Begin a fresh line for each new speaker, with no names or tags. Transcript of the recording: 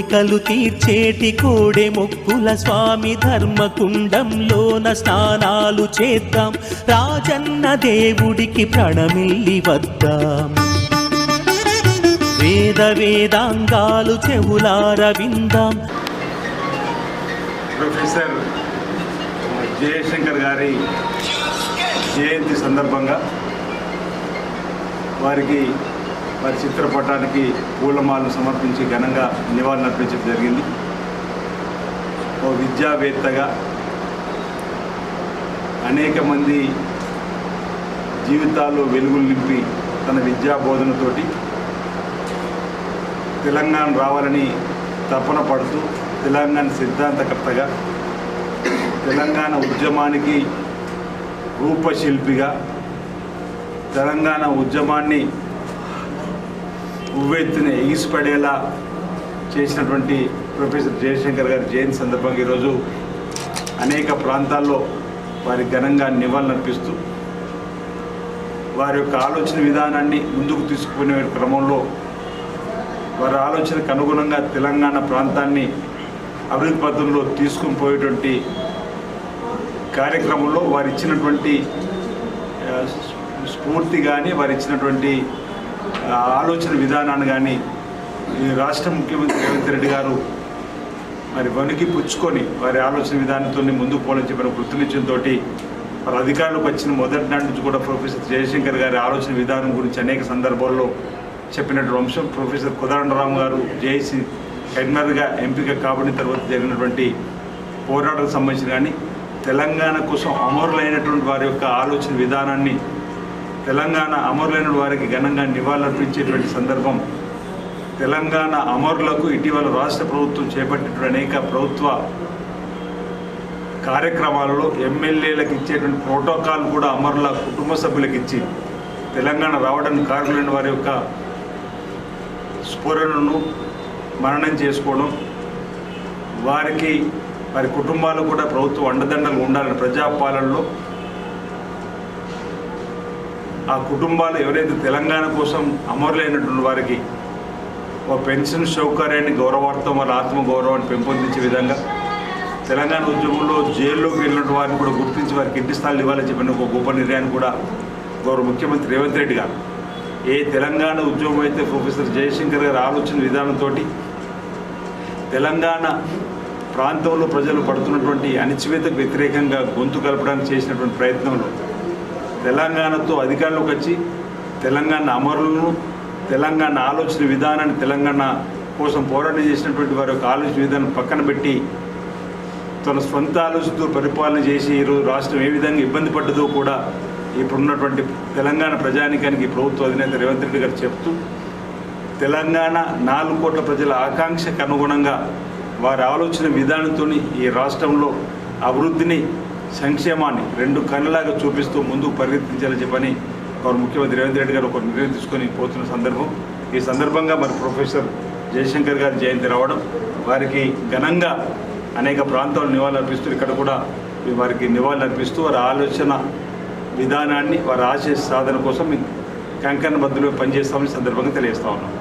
కోరికలు తీర్చేటి కోడే మొక్కుల స్వామి ధర్మకుండంలోన స్నానాలు చేద్దాం. రాజన్న దేవుడికి ప్రణమిల్లి వద్దాం. వేద వేదాంగాలు చెవులార విందాం.
ప్రొఫెసర్ జయశంకర్ గారి జయంతి సందర్భంగా వారికి మరి చిత్రపటానికి పూలమాలను సమర్పించి ఘనంగా నివాళులర్పించడం జరిగింది. ఓ విద్యావేత్తగా అనేక మంది జీవితాల్లో వెలుగులు నింపి తన విద్యా బోధనతోటి తెలంగాణ రావాలని తపన పడుతూ తెలంగాణ సిద్ధాంతకర్తగా తెలంగాణ ఉద్యమానికి రూపశిల్పిగా తెలంగాణ ఉద్యమాన్ని ఉవ్వెత్తున ఎగిసిపడేలా చేసినటువంటి ప్రొఫెసర్ జయశంకర్ గారి జయంతి సందర్భంగా ఈరోజు అనేక ప్రాంతాల్లో వారి ఘనంగా నివాళులర్పిస్తూ వారి యొక్క ఆలోచన విధానాన్ని ముందుకు తీసుకునే క్రమంలో వారి ఆలోచనకు అనుగుణంగా తెలంగాణ ప్రాంతాన్ని అభివృద్ధి పథంలో తీసుకుని పోయేటువంటి కార్యక్రమంలో వారు ఇచ్చినటువంటి స్ఫూర్తి కానీ వారు ఇచ్చినటువంటి ఆలోచన విధానాన్ని కానీ ఈ రాష్ట్ర ముఖ్యమంత్రి రేవంత్ రెడ్డి గారు మరి వణికి పుచ్చుకొని వారి ఆలోచన విధానంతో ముందుకు పోవాలని చెప్పిన కృతనిశ్చయంతో వారి అధికారులకు వచ్చిన మొదటి నాటి నుంచి కూడా ప్రొఫెసర్ జయశంకర్ గారి ఆలోచన విధానం గురించి అనేక సందర్భాల్లో చెప్పినటువంటి అంశం. ప్రొఫెసర్ కుదరండరామ్ గారు జేఏసీ హెడ్మర్గా ఎంపిక కాబడిన తర్వాత జరిగినటువంటి పోరాటాలకు సంబంధించిన కానీ తెలంగాణ కోసం అమరులైనటువంటి వారి యొక్క ఆలోచన విధానాన్ని తెలంగాణ అమరులైన వారికి ఘనంగా నివాళులర్పించేటువంటి సందర్భం. తెలంగాణ అమరులకు ఇటీవల రాష్ట్ర ప్రభుత్వం చేపట్టినటువంటి అనేక ప్రభుత్వ కార్యక్రమాలలో ఎమ్మెల్యేలకు ఇచ్చేటువంటి ప్రోటోకాల్ కూడా అమరుల కుటుంబ సభ్యులకు ఇచ్చి తెలంగాణ రావడానికి కారణమైన వారి యొక్క స్ఫురణను మరణం చేసుకోవడం వారికి వారి కుటుంబాలు కూడా ప్రభుత్వ అండదండలు ఉండాలని ప్రజాపాలనలో ఆ కుటుంబాలు ఎవరైతే తెలంగాణ కోసం అమరులైనటువంటి వారికి ఒక పెన్షన్ సౌకర్యాన్ని గౌరవార్థం వాళ్ళ ఆత్మగౌరవాన్ని పెంపొందించే విధంగా తెలంగాణ ఉద్యమంలో జైల్లోకి వెళ్ళినటువంటి వారిని కూడా గుర్తించి వారికి ఇంటి స్థాయిలు ఇవ్వాలని చెప్పిన ఒక గొప్ప నిర్ణయాన్ని కూడా గౌరవ ముఖ్యమంత్రి రేవంత్ రెడ్డి గారు. ఏ తెలంగాణ ఉద్యమం అయితే ప్రొఫెసర్ జయశంకర్ గారు ఆలోచన విధానంతో తెలంగాణ ప్రాంతంలో ప్రజలు పడుతున్నటువంటి అణిచివేతకు వ్యతిరేకంగా గొంతు కలపడానికి చేసినటువంటి ప్రయత్నంలో తెలంగాణతో అధికారంలోకి వచ్చి తెలంగాణ అమరులను తెలంగాణ ఆలోచన విధానాన్ని తెలంగాణ కోసం పోరాటం చేసినటువంటి వారి యొక్క ఆలోచన విధానం పక్కన పెట్టి తన సొంత ఆలోచనతో పరిపాలన చేసి ఈరోజు రాష్ట్రం ఏ విధంగా ఇబ్బంది పడ్డదో కూడా ఇప్పుడున్నటువంటి తెలంగాణ ప్రజానికానికి ప్రభుత్వ అధినేత రేవంత్ రెడ్డి గారు చెప్తూ తెలంగాణ నాలుగు కోట్ల ప్రజల ఆకాంక్షకు అనుగుణంగా వారి ఆలోచన విధానంతో ఈ రాష్ట్రంలో అభివృద్ధిని సంక్షేమాన్ని రెండు కళ్ళలాగా చూపిస్తూ ముందుకు పరిగెత్తించాలని చెప్పని వారు ముఖ్యమంత్రి రేవంత్ రెడ్డి గారు ఒక నిర్ణయం తీసుకొని పోతున్న సందర్భం. ఈ సందర్భంగా మరి ప్రొఫెసర్ జయశంకర్ గారి జయంతి రావడం వారికి ఘనంగా అనేక ప్రాంతాలు నివాళులర్పిస్తూ ఇక్కడ కూడా వారికి నివాళులర్పిస్తూ వారి ఆలోచన విధానాన్ని వారి ఆశయ సాధన కోసం కంకణ బద్దులు పనిచేస్తామని సందర్భంగా తెలియజేస్తా ఉన్నాం.